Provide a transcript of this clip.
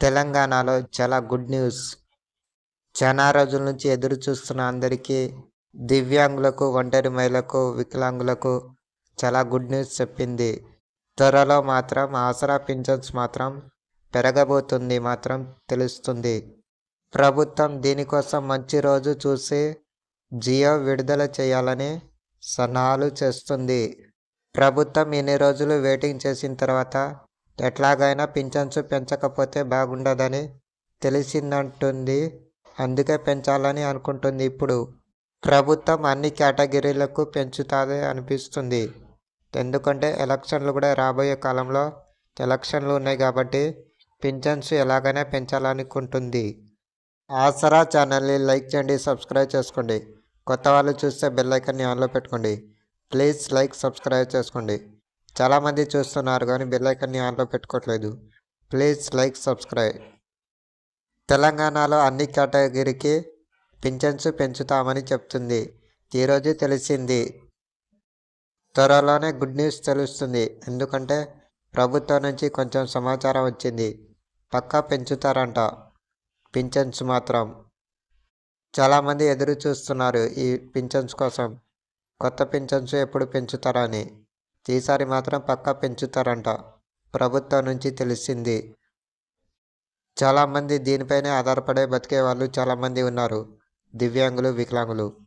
తెలంగాణలో చాలా good news. చాలా రోజుల నుంచి ఎదురు చూస్తున్న అందరికీ దివ్యాంగులకు ఒంటరి మహిళలకు వికలాంగులకు చాలా గుడ్ న్యూస్ చెప్పింది. త్వరలో మాత్రం ఆసరా పింఛన్స్ మాత్రం పెరగబోతుంది మాత్రం తెలుస్తుంది. ప్రభుత్వం దీనికోసం మంచి రోజు చూసి జియో విడుదల చేయాలని సన్నాహాలు చేస్తుంది. ప్రభుత్వం ఇన్ని రోజులు వెయిటింగ్ చేసిన తర్వాత ఎట్లాగైనా పింఛన్స్ పెంచకపోతే బాగుండదని తెలిసిందంటుంది. అందుకే పెంచాలని అనుకుంటుంది ఇప్పుడు. ప్రభుత్వం అన్ని కేటగిరీలకు పెంచుతుంది అనిపిస్తుంది. ఎందుకంటే ఎలక్షన్లు కూడా రాబోయే కాలంలో ఎలక్షన్లు ఉన్నాయి కాబట్టి పింఛన్స్ ఎలాగైనా పెంచాలనుకుంటుంది. ఆసరా ఛానల్ని లైక్ చేయండి సబ్స్క్రైబ్ చేసుకోండి. కొత్త వాళ్ళు చూస్తే బెల్ ఐకాన్ని ఆన్లో పెట్టుకోండి. ప్లీజ్ లైక్ సబ్స్క్రైబ్ చేసుకోండి. చాలామంది చూస్తున్నారు కానీ బెల్లైకన్ని ఆన్లో పెట్టుకోవట్లేదు ప్లీజ్ లైక్ సబ్స్క్రైబ్ తెలంగాణలో అన్ని కేటగిరీకి పింఛన్స్ పెంచుతామని చెప్తుంది. ఈరోజు తెలిసింది. త్వరలోనే గుడ్ న్యూస్ తెలుస్తుంది. ఎందుకంటే ప్రభుత్వం నుంచి కొంచెం సమాచారం వచ్చింది. పక్కా పెంచుతారంట. పింఛన్స్ మాత్రం. చాలామంది ఎదురు చూస్తున్నారు ఈ పింఛన్స్ కోసం. కొత్త పింఛన్స్ ఎప్పుడు పెంచుతారని. ఈసారి మాత్రం పక్కా పెంచుతారంట. ప్రభుత్వం నుంచి తెలిసింది. చాలామంది దీనిపైనే ఆధారపడే బతికే వాళ్ళు చాలామంది ఉన్నారు. దివ్యాంగులు వికలాంగులు.